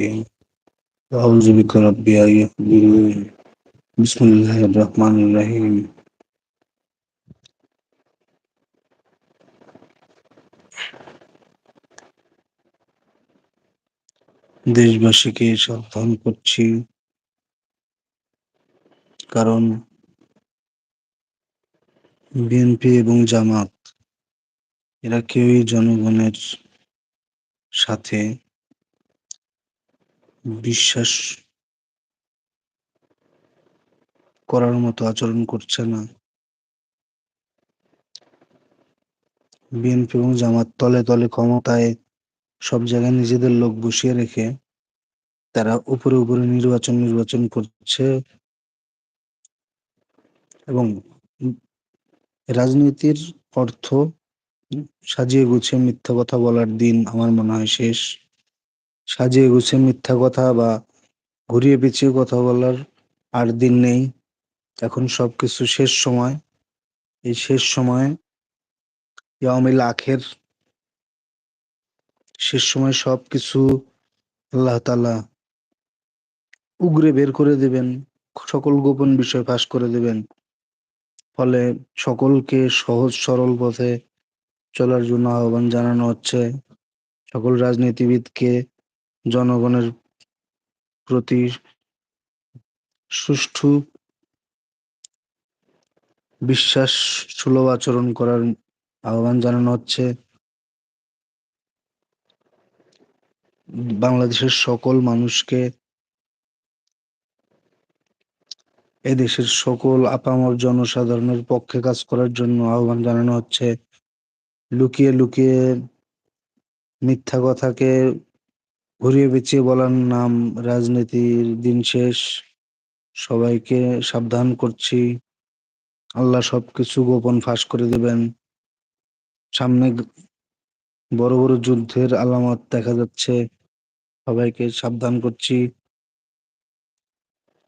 أعوذ بك ربي أن يحضرون بسم الله الرحمن الرحيم দেশবাসীকে সাবধান করছি কারণ বিএনপি এবং জামাত এরা কেউই জনগণের সাথে বিশ্বাস করার মতো আচরণ করছে না। বিএনপি এবং জামাত তলে তলে ক্ষমতায় সব জায়গায় নিজেদের লোক বসিয়ে রেখে তারা উপরে উপরে নির্বাচন নির্বাচন করছে এবং রাজনীতির অর্থ সাজিয়ে গুছিয়ে মিথ্যা কথা বলার দিন আমার মনে হয় শেষ। সাজিয়ে গুছিয়ে মিথ্যা কথা বা ঘুরিয়ে পিছিয়ে কথা বলার আর দিন নেই। এখন সবকিছু শেষ সময়। এই শেষ সময়ে আওয়ামী আখের শেষ সময় সবকিছু আল্লাহ তালা উগরে বের করে দেবেন, সকল গোপন বিষয় ফাঁস করে দেবেন। ফলে সকলকে সহজ সরল পথে চলার জন্য আহ্বান জানানো হচ্ছে। সকল রাজনীতিবিদকে জনগণের প্রতি সুষ্ঠু বিশ্বাস সুলভ আচরণ করার আহ্বান জানানো হচ্ছে। বাংলাদেশের সকল মানুষকে এদেশের সকল আপামর জনসাধারণের পক্ষে কাজ করার জন্য আহ্বান জানানো হচ্ছে। লুকিয়ে লুকিয়ে মিথ্যা কথাকে ঘুরিয়ে পেঁচিয়ে বলার নাম, রাজনীতির দিন শেষ। সবাইকে সাবধান করছি। আল্লাহ সবকিছু গোপন ফাঁস করে দেবেন। সামনে বড় বড় যুদ্ধের আলামত দেখা যাচ্ছে। সবাইকে সাবধান করছি।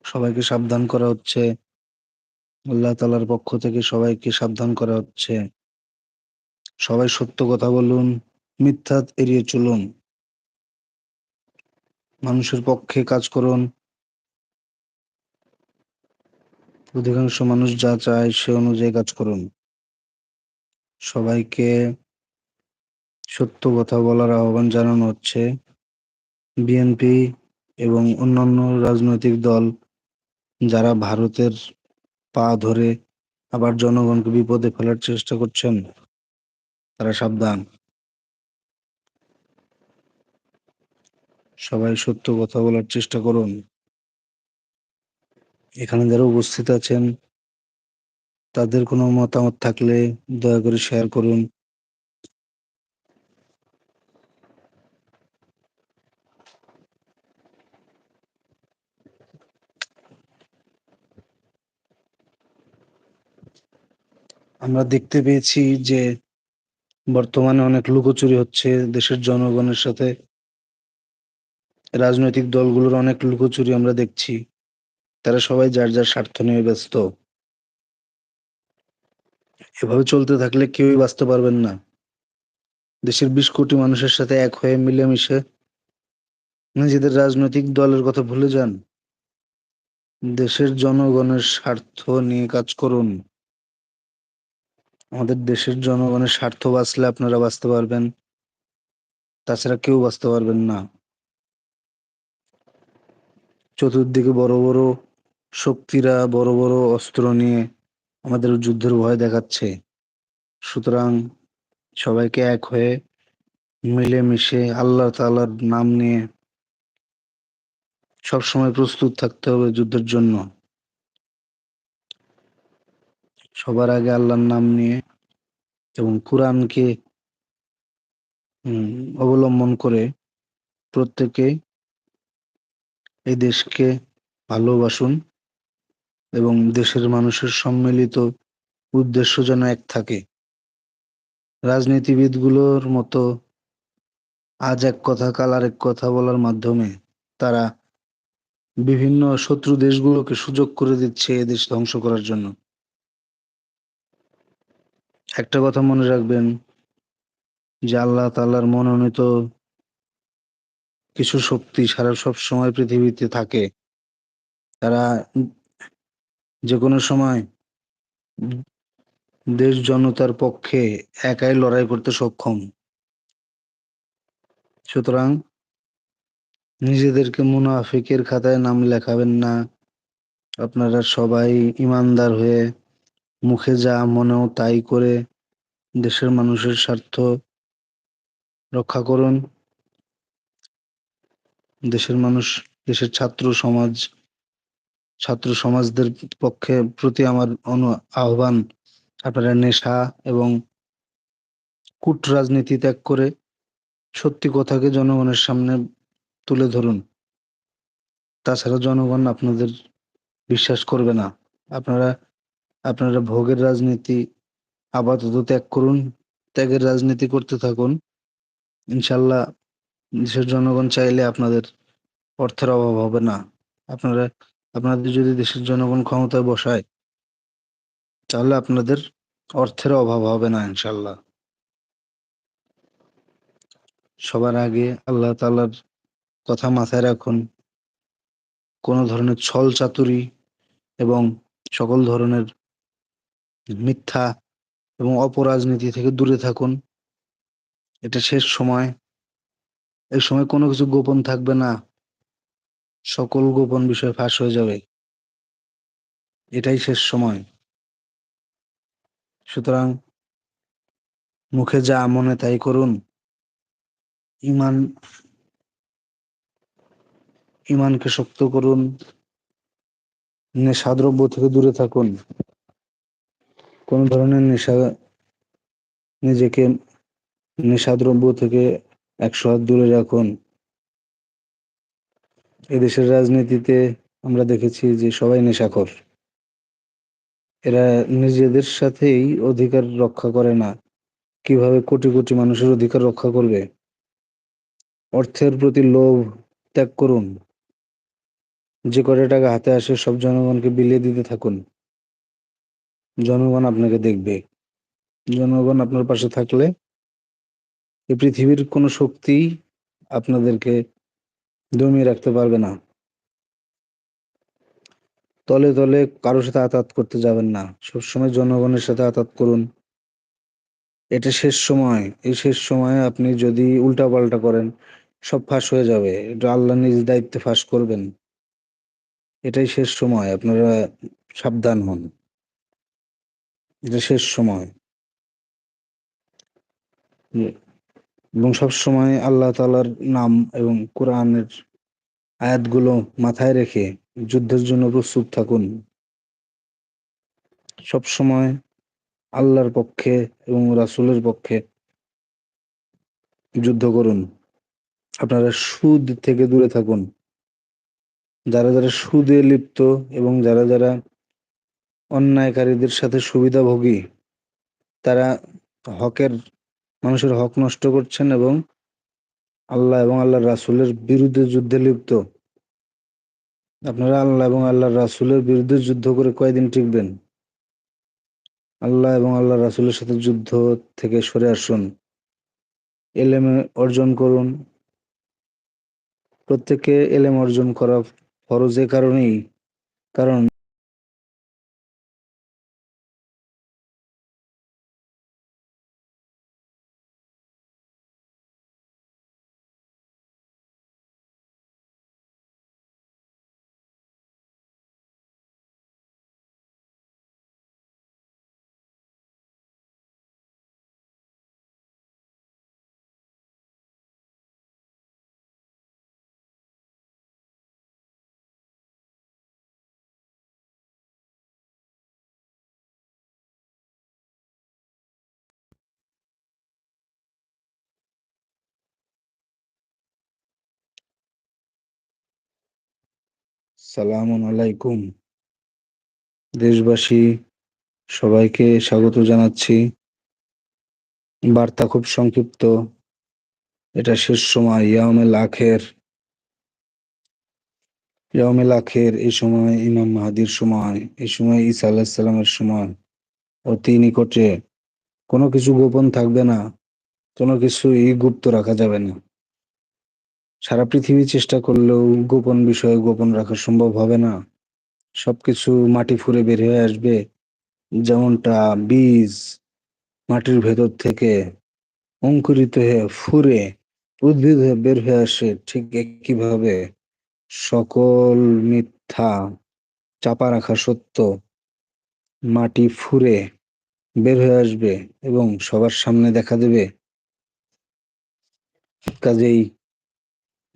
সবাইকে সাবধান করা হচ্ছে। আল্লাহ তালার পক্ষ থেকে সবাইকে সাবধান করা হচ্ছে। সবাই সত্য কথা বলুন, মিথ্যা এড়িয়ে চলুন। মানুষের পক্ষে কাজ করুন। অধিকাংশ মানুষ যা চায় সে অনুযায়ী কাজ করুন। সবাইকে সত্য কথা বলার আহ্বান জানানো হচ্ছে। বিএনপি এবং অন্যান্য রাজনৈতিক দল যারা ভারতের পা ধরে আবার জনগণকে বিপদে ফেলার চেষ্টা করছেন, তারা সাবধান। সবাই সত্য কথা বলার চেষ্টা করুন। এখানে যারা উপস্থিত আছেন, তাদের কোনো মতামত থাকলে দয়া করে শেয়ার করুন। আমরা দেখতে পেয়েছি যে বর্তমানে অনেক লুকোচুরি হচ্ছে দেশের জনগণের সাথে। রাজনৈতিক দলগুলোর অনেক লুকোচুরি আমরা দেখছি। তারা সবাই যার যার স্বার্থ নিয়ে ব্যস্ত। এভাবে চলতে থাকলে কেউই বাঁচতে পারবেন না। দেশের বিশ কোটি মানুষের সাথে এক হয়ে মিলেমিশে নিজেদের রাজনৈতিক দলের কথা ভুলে যান। দেশের জনগণের স্বার্থ নিয়ে কাজ করুন। আমাদের দেশের জনগণের স্বার্থ বাঁচলে আপনারা বাঁচতে পারবেন। তাছাড়া কেউ বাঁচতে পারবেন না। চতুর্দিকে বড় বড় শক্তিরা, বড় বড় অস্ত্র নিয়ে আমাদের যুদ্ধের ভয় দেখাচ্ছে। সুতরাং সবাইকে এক হয়ে মিলেমিশে আল্লাহ তালার নাম নিয়ে সবসময় প্রস্তুত থাকতে হবে যুদ্ধের জন্য। সবার আগে আল্লাহর নাম নিয়ে এবং কোরআনকে অবলম্বন করে প্রত্যেকে এই দেশকে ভালোবাসুন এবং দেশের মানুষের সম্মিলিত উদ্দেশ্য যেন এক থাকে। রাজনীতিবিদগুলোর মতো আজ এক কথা, কাল আরেক কথা বলার মাধ্যমে তারা বিভিন্ন শত্রু দেশগুলোকে সুযোগ করে দিচ্ছে এ দেশ ধ্বংস করার জন্য। একটা কথা মনে রাখবেন যে আল্লাহ তাল্লার মনোনীত কিছু শক্তি সারা সব সময় পৃথিবীতে থাকে। তারা যে কোনো সময় দেশ জনতার পক্ষে একাই লড়াই করতে সক্ষম। সুতরাং নিজেদেরকে মুনাফিকের খাতায় নাম লেখাবেন না। আপনারা সবাই ইমানদার হয়ে মুখে যা মনেও তাই করে দেশের মানুষের স্বার্থ রক্ষা করুন। দেশের মানুষ, দেশের ছাত্র সমাজ, ছাত্র সমাজদের পক্ষে প্রতি আমার অনু, আহ্বান, আপনারা নেশা এবং কূট রাজনীতি ত্যাগ করে সত্যি কথাকে জনগণের সামনে তুলে ধরুন। তাছাড়া জনগণ আপনাদের বিশ্বাস করবে না। আপনারা আপনারা ভোগের রাজনীতি, আপাতত ত্যাগ করুন, ত্যাগের রাজনীতি করতে থাকুন। ইনশাল্লাহ দেশের জনগণ চাইলে আপনাদের অর্থের অভাব হবে না। আপনারা, আপনাদের যদি দেশের জনগণ ক্ষমতায় বসায়, তাহলে আপনাদের অর্থের অভাব হবে না ইনশাল্লাহ সবার আগে আল্লাহ তালার কথা মাথায় রাখুন। কোনো ধরনের ছল চাতুরি এবং সকল ধরনের মিথ্যা এবং অপরাজনীতি থেকে দূরে থাকুন। এটা শেষ সময়। এই সময় কোনো কিছু গোপন থাকবে না। সকল গোপন বিষয় ফাঁস হয়ে যাবে। এটাই শেষ সময়। সুতরাং মুখে যা মনে তাই করুন। ইমান, ইমানকে শক্ত করুন। নেশাদ্রব্য থেকে দূরে থাকুন। কোন ধরনের নেশা, নিজেকে নেশাদ্রব্য থেকে একশো হাত দূরে রাখুন। এদেশের রাজনীতিতে আমরা দেখেছি যে সবাই নেশাখর। এরা নিজেদের সাথেই অধিকার রক্ষা করে না। কীভাবে কোটি কোটি মানুষের অধিকার রক্ষা করবে? অর্থের প্রতি লোভ ত্যাগ করুন। যে কটা টাকা হাতে আসে সব জনগণকে বিলিয়ে দিতে থাকুন। জনগণ আপনাকে দেখবে। জনগণ আপনার পাশে থাকলে এই পৃথিবীর কোনো শক্তি আপনাদেরকে দমিয়ে রাখতে পারবে না। তলে তলে কারোর সাথে আতাত করতে যাবেন না। সবসময় জনগণের সাথে আতাত করুন। এটা শেষ সময়। এই শেষ সময়ে আপনি যদি উল্টা পাল্টা করেন, সব ফাঁস হয়ে যাবে। এটা আল্লাহ নিজ দায়িত্বে ফাঁস করবেন। এটাই শেষ সময়। আপনারা সাবধান হন। এটা শেষ সময়। এবং সবসময় আল্লাহ তালার নাম এবং কোরআনের আয়াতগুলো মাথায় রেখে যুদ্ধের জন্য প্রস্তুত থাকুন। সবসময় আল্লাহর পক্ষে এবং রাসুলের পক্ষে যুদ্ধ করুন। আপনারা সুদ থেকে দূরে থাকুন। যারা যারা সুদে লিপ্ত এবং যারা যারা অন্যায়কারীদের সাথে সুবিধাভোগী, তারা হকের মানুষের হক নষ্ট করছেন এবং আল্লাহ এবং আল্লাহর রাসুলের বিরুদ্ধে যুদ্ধে লিপ্ত। আপনারা আল্লাহ এবং আল্লাহর রাসুলের বিরুদ্ধে যুদ্ধ করে কয়দিন টিকবেন? আল্লাহ এবং আল্লাহ রাসুলের সাথে যুদ্ধ থেকে সরে আসুন। এলেম অর্জন করুন। প্রত্যেককে এলেম অর্জন করা ফরজ এ কারণেই। কারণ সালামুন আলাইকুম। দেশবাসী, সবাইকে স্বাগত জানাচ্ছি। বার্তা খুব সংক্ষিপ্ত। এটা শেষ সময় ইয়ামেল আখের। ইয়ামেল আখের এই সময় ইমাম মাহাদির সময়, এই সময় ঈসা আলাহিসাল্লামের সময়। অতি নিকটে। কোনো কিছু গোপন থাকবে না। কোনো কিছুই গুপ্ত রাখা যাবে না। সারা পৃথিবী চেষ্টা করলেও গোপন বিষয়ে গোপন রাখা সম্ভব হবে না। সবকিছু মাটি ফুঁড়ে বের হয়ে আসবে, যেমনটা বীজ মাটির ভেতর থেকে অঙ্কুরিত হয়ে ফুরে উদ্ভিদ হয়ে বের হয়ে আসে ঠিক একইভাবে। সকল মিথ্যা চাপা রাখা সত্য মাটি ফুরে বের হয়ে আসবে এবং সবার সামনে দেখা দেবে। কাজেই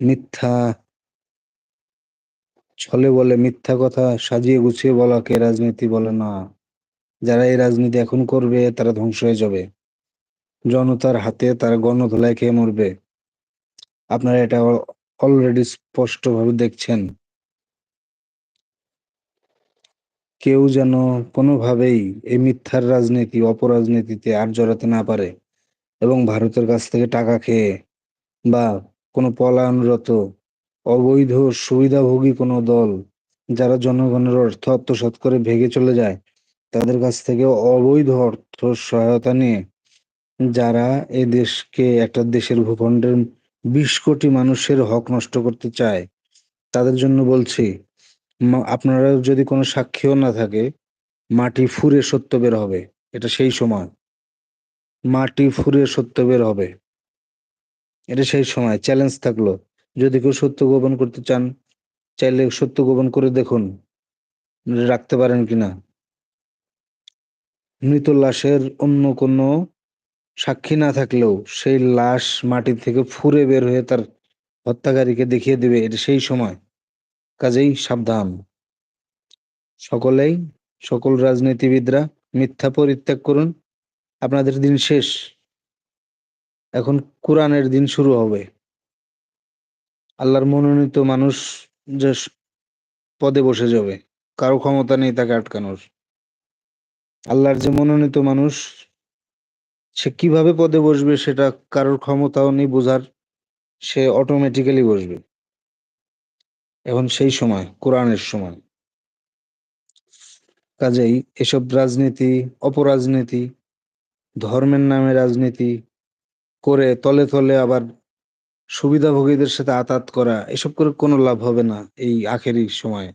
মিথ্যা ছলে বলে মিথ্যা কথা, সাজিয়ে গুছিয়ে বলাকে রাজনীতি বলে না। যারা এই রাজনীতি এখন করবে, তারা ধ্বংস হয়ে যাবে। জনতার হাতে তারা গণধোলায় খেয়ে মরবে। আপনারা এটা অলরেডি স্পষ্টভাবে দেখছেন। কেউ যেন কোনোভাবেই এই মিথ্যার রাজনীতি, অপরাজনীতিতে আর জড়াতে না পারে এবং ভারতের কাছ থেকে টাকা খেয়ে বা কোনো পলায়নরত অবৈধ সুবিধাভোগী কোনো দল, যারা জনগণের অর্থ আত্মসাৎ করে ভেগে চলে যায়, তাদের কাছ থেকে অবৈধ অর্থ সহায়তা নিয়ে। যারা এ দেশকে একটা দেশের ভূখণ্ডের বিশ কোটি মানুষের হক নষ্ট করতে চায়, তাদের জন্য বলছি আপনারা যদি কোনো সাক্ষীও না থাকে, মাটি ফুরে সত্য বের হবে। এটা সেই সময়। মাটি ফুরে সত্য বের হবে। এটা সেই সময় চ্যালেঞ্জ থাকল। যদি কেউ সত্য গোপন করতে চান, চাইলে সত্য গোপন করে দেখুন, রাখতে পারেন কিনা মৃত লাশের অন্য কোনো সাক্ষী না থাকলেও সেই লাশ মাটি থেকে ফুরে বের হয়ে তার হত্যাকারীকে দেখিয়ে দেবে, এটা সেই সময়। কাজেই সাবধান। সকলেই, সকল রাজনীতিবিদরা মিথ্যা পরিত্যাগ করুন। আপনাদের দিন শেষ। এখন কোরআনের দিন শুরু হবে। আল্লাহর মনোনীত মানুষ যে পদে বসে যাবে, কারও ক্ষমতা নেই তাকে আটকানোর। আল্লাহর যে মনোনীত মানুষ, সে কীভাবে পদে বসবে সেটা কারোর ক্ষমতাও নেই বোঝার, সে অটোমেটিক্যালি বসবে। এখন সেই সময়, কোরআনের সময়। কাজেই এসব রাজনীতি, অপরাজনীতি, ধর্মের নামে রাজনীতি করে তলে তলে আবার সুবিধাভোগীদের সাথে আতাত করা, এসব করে কোনো লাভ হবে না এই আখেরি সময়ে।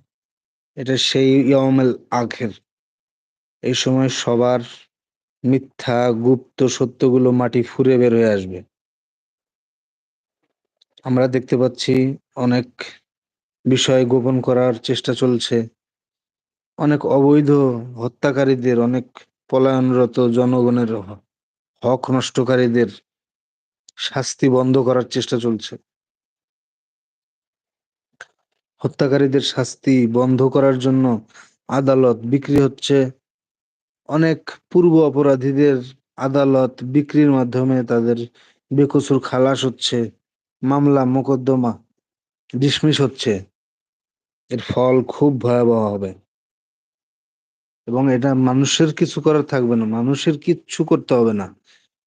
এটা সেই ইয়মেল আখের। এই সময় সবার মিথ্যা, গুপ্ত সত্যগুলো মাটি ফুরে বের হয়ে আসবে। আমরা দেখতে পাচ্ছি অনেক বিষয় গোপন করার চেষ্টা চলছে। অনেক অবৈধ হত্যাকারীদের, অনেক পলায়নরত জনগণের হক নষ্টকারীদের শাস্তি বন্ধ করার চেষ্টা চলছে। হত্যাকারীদের শাস্তি বন্ধ করার জন্য আদালত বিক্রি হচ্ছে অনেক পূর্ব অপরাধীদের আদালত বিক্রির মাধ্যমে তাদের বেকসুর খালাস হচ্ছে, মামলা মোকদ্দমা ডিসমিস হচ্ছে। এর ফল খুব ভয়াবহ হবে। এবং এটা মানুষের কিছু করার থাকবে না, মানুষের কিচ্ছু করতে হবে না।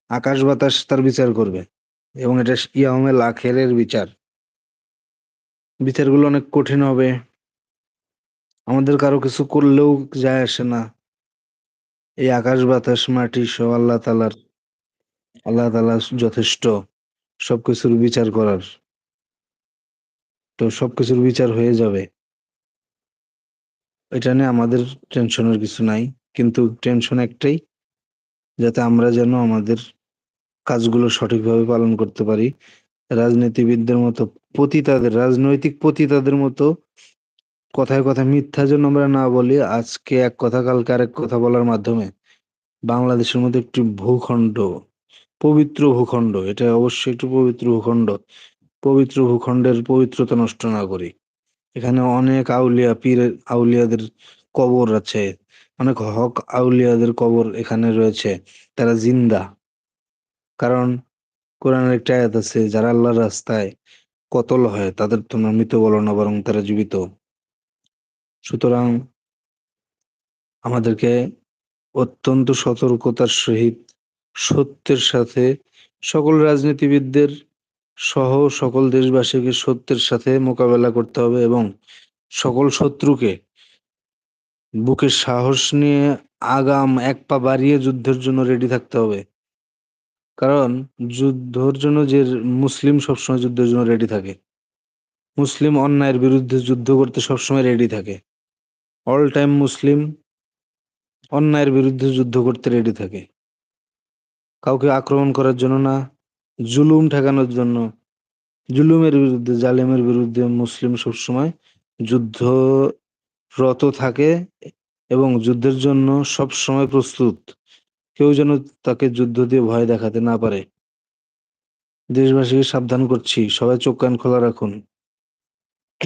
আকাশ বাতাস তার বিচার করবে। এবং এটা ইয়ামে লাখের বিচার। বিচারগুলো অনেক কঠিন হবে। আমাদের কারও কিছু করলেও যায় আসে না। এই আকাশ, বাতাস, মাটি সব আল্লাহ তালার আল্লাহ তালা যথেষ্ট সবকিছুর বিচার করার। তো সবকিছুর বিচার হয়ে যাবে। এটা নিয়ে আমাদের টেনশনের কিছু নাই। কিন্তু টেনশন একটাই, যাতে আমরা যেন আমাদের কাজগুলো সঠিকভাবে পালন করতে পারি। রাজনীতিবিদদের মতো পতিতাদের, রাজনৈতিক পতিতাদের মতো কথায় কথায় মিথ্যা যেন আমরা না বলি, আজকে এক কথা, কালকে আরেক কথা বলার মাধ্যমে বাংলাদেশের মধ্যে একটি ভূখণ্ড, পবিত্র ভূখণ্ড, এটা অবশ্যই একটু পবিত্র ভূখণ্ড, পবিত্র ভূখণ্ডের পবিত্রতা নষ্ট না করি। এখানে অনেক আউলিয়া পীর, আউলিয়াদের কবর আছে, অনেক হক আউলিয়াদের কবর এখানে রয়েছে, তারা জিন্দা। কারণ কোরআনের একটা আয়াত আছে, যারা আল্লাহর রাস্তায় কতল হয় তাদের তোমরা মৃত বলো না, বরং তারা জীবিত। সুতরাং আমাদেরকে অত্যন্ত সতর্কতার সহিত সত্যের সাথে, সকল রাজনীতিবিদদের সহ সকল দেশবাসীকে সত্যের সাথে মোকাবেলা করতে হবে এবং সকল শত্রুকে বুকের সাহস নিয়ে আগাম এক পা বাড়িয়ে যুদ্ধের জন্য রেডি থাকতে হবে। কারণ যুদ্ধর জন্য যে মুসলিম সবসময় যুদ্ধের জন্য রেডি থাকে। মুসলিম অন্যায়ের বিরুদ্ধে যুদ্ধ করতে সবসময় রেডি থাকে। অল টাইম মুসলিম অন্যায়ের বিরুদ্ধে যুদ্ধ করতে রেডি থাকে। কাউকে আক্রমণ করার জন্য না, জুলুম ঠেকানোর জন্য, জুলুমের বিরুদ্ধে, জালেমের বিরুদ্ধে মুসলিম সবসময় যুদ্ধরত থাকে এবং যুদ্ধের জন্য সবসময় প্রস্তুত। কেউ যেন তাকে যুদ্ধ দিয়ে ভয় দেখাতে না পারে। দেশবাসীকে সাবধান করছি, সবাই চোখ কান খোলা রাখুন।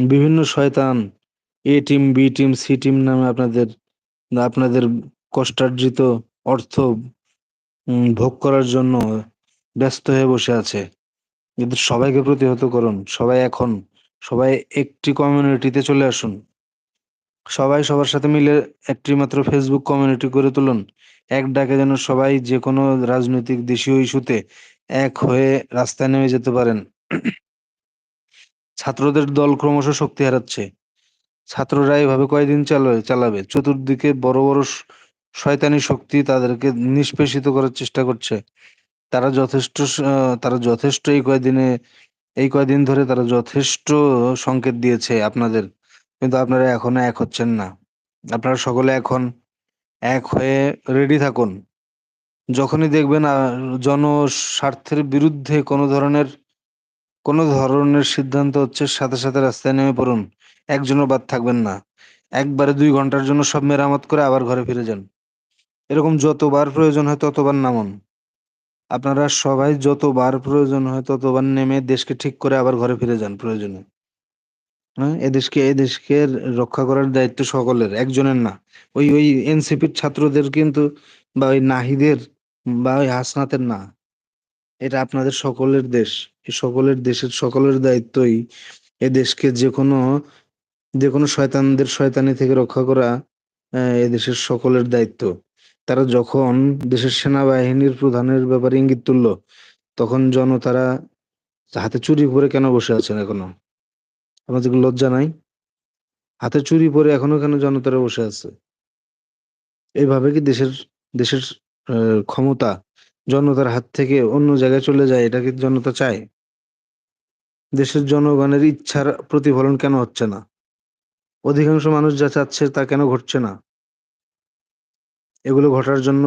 বিভিন্ন শয়তান, A team, B team, C team নামে আপনাদের আপনাদের কষ্টার্জিত অর্থ ভোগ করার জন্য ব্যস্ত হয়ে বসে আছে। কিন্তু সবাইকে প্রতিহত করুন, সবাই এখন, সবাই একটি কমিউনিটিতে চলে আসুন। সবাই সবার সাথে মিলে একটি মাত্র ফেসবুক কমিউনিটি করে তুলুন। এক ডাকে যেন সবাই যে কোনো রাজনৈতিক দেশীয় ইস্যুতে এক হয়ে রাস্তায় নেমে যেতে পারেন। ছাত্রদের দল ক্রমশ শক্তি হারাচ্ছে। ছাত্ররা এভাবে কয়দিন চালাবে চালাবে? চতুর্দিকে বড় বড় শয়তানি শক্তি তাদেরকে নিষ্পেষিত করার চেষ্টা করছে। তারা যথেষ্ট তারা যথেষ্ট এই কয়দিনে এই কয়দিন ধরে তারা যথেষ্ট সংকেত দিয়েছে আপনাদের। কিন্তু আপনারা এখনও এক হচ্ছেন না। আপনারা সকলে এখন এক হয়ে রেডি থাকুন। যখনই দেখবেন জনস্বার্থের বিরুদ্ধে কোনো ধরনের কোনো ধরনের সিদ্ধান্ত হচ্ছে, সাথে সাথে রাস্তায় নেমে পড়ুন। একজনও বাদ থাকবেন না। একবারে দুই ঘণ্টার জন্য সব মেরামত করে আবার ঘরে ফিরে যান। এরকম যতবার প্রয়োজন হয় ততবার নামুন। আপনারা সবাই যতবার প্রয়োজন হয় ততবার নেমে দেশকে ঠিক করে আবার ঘরে ফিরে যান প্রয়োজনে। হ্যাঁ এদেশকে এদেশকে রক্ষা করার দায়িত্ব সকলের, একজনের না। ওই ওই এনসিপির ছাত্রদের কিন্তু বা ওই নাহিদের বা ওই হাসনাতের না। এটা আপনাদের সকলের দেশ। সকলের দেশের সকলের দায়িত্বই এ দেশকে যে কোনো যে কোনো শয়তানদের শয়তানি থেকে রক্ষা করা, এ দেশের সকলের দায়িত্ব। তারা যখন দেশের সেনাবাহিনীর প্রধানের ব্যাপারে ইঙ্গিত তুললো, তখন জনতারা হাতে চুরি পরে কেন বসে আছেন এখনও? আমাদের লজ্জা নাই। হাতে চুরি পরে এখনও কেন জনতারা বসে আছে? এইভাবে কি দেশের দেশের ক্ষমতা জনতার হাত থেকে অন্য জায়গায় চলে যায়? এটা কি জনতা চায়? দেশের জনগণের ইচ্ছার প্রতিফলন কেন হচ্ছে না? অধিকাংশ মানুষ যা চাচ্ছে তা কেন ঘটছে না? এগুলো ঘটার জন্য,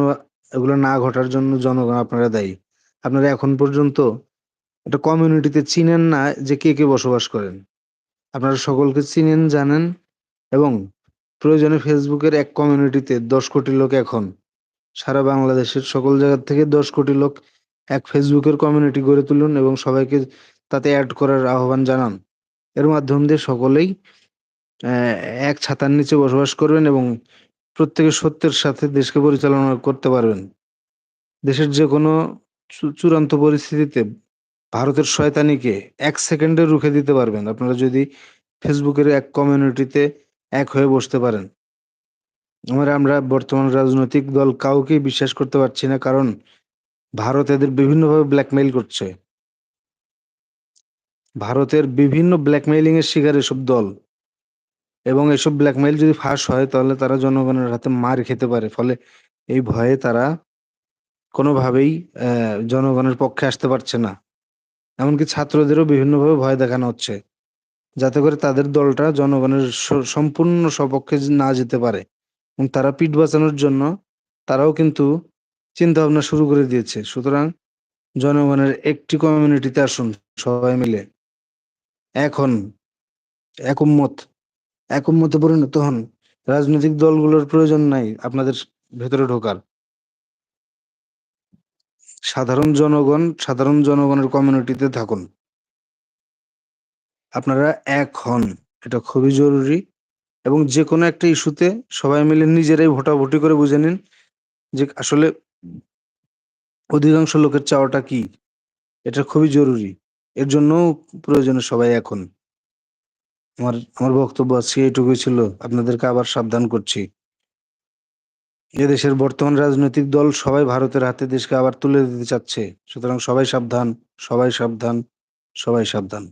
এগুলো না ঘটার জন্য জনগণ আপনারা দায়ী। আপনারা এখন পর্যন্ত একটা কমিউনিটিতে চিনেন না যে কে কে বসবাস করেন। আপনারা সকলকে চিনেন, জানেন এবং প্রয়োজনে ফেসবুকের এক কমিউনিটিতে দশ কোটি লোক এখন। সারা বাংলাদেশের সকল জায়গা থেকে দশ কোটি লোক এক ফেসবুকের কমিউনিটি গড়ে তুলুন এবং সবাইকে তাতে অ্যাড করার আহ্বান জানান। এর মাধ্যম দিয়ে সকলেই এক ছাতার নিচে বসবাস করবেন এবং প্রত্যেকে সত্যের সাথে দেশকে পরিচালনা করতে পারবেন। দেশের যে কোনো চূড়ান্ত পরিস্থিতিতে ভারতের শয়তানিকে এক সেকেন্ডে রুখে দিতে পারবেন। আপনারা যদি ফেসবুকের এক কমিউনিটিতে এক হয়ে বসতে পারেন। আমরা আমরা বর্তমান রাজনৈতিক দল কাউকেই বিশ্বাস করতে পারছি না, কারণ ভারত এদের বিভিন্নভাবে ব্ল্যাকমেইল করছে। ভারতের বিভিন্ন ব্ল্যাকমেইলিং এর শিকার এসব দল। এবং এসব ব্ল্যাকমেইল যদি ফাঁস হয়, তাহলে তারা জনগণের হাতে মার খেতে পারে। ফলে এই ভয়ে তারা কোনোভাবেই জনগণের পক্ষে আসতে পারছে না। এমনকি ছাত্রদেরও বিভিন্নভাবে ভয় দেখানো হচ্ছে, যাতে করে তাদের দলটা জনগণের সম্পূর্ণ সপক্ষে না যেতে পারে। এবং তারা পিঠ বাঁচানোর জন্য তারাও কিন্তু চিন্তা ভাবনা শুরু করে দিয়েছে। সুতরাং জনগণের একটি কমিউনিটিতে আসুন সবাই মিলে। এখন একমত একমতে পরিণত হন। রাজনৈতিক দলগুলোর প্রয়োজন নাই আপনাদের ভেতরে ঢোকার। সাধারণ জনগণ, সাধারণ জনগণের কমিউনিটিতে থাকুন। আপনারা এক হন, এটা খুবই জরুরি। এবং যে কোনো একটা ইস্যুতে সবাই মিলে নিজেরাই ভোটাভুটি করে বুঝে নিন যে আসলে অধিকাংশ লোকের চাওয়াটা কি। এটা খুবই জরুরি। এর জন্য প্রয়োজনে সবাই এখন আমার আমার বক্তব্য আজকে এটুকুই ছিল। আপনাদেরকে আবার সাবধান করছি। এদেশের বর্তমান রাজনৈতিক দল সবাই ভারতের হাতে দেশকে আবার তুলে দিতে চাচ্ছে। সুতরাং সবাই সাবধান সবাই সাবধান সবাই সাবধান।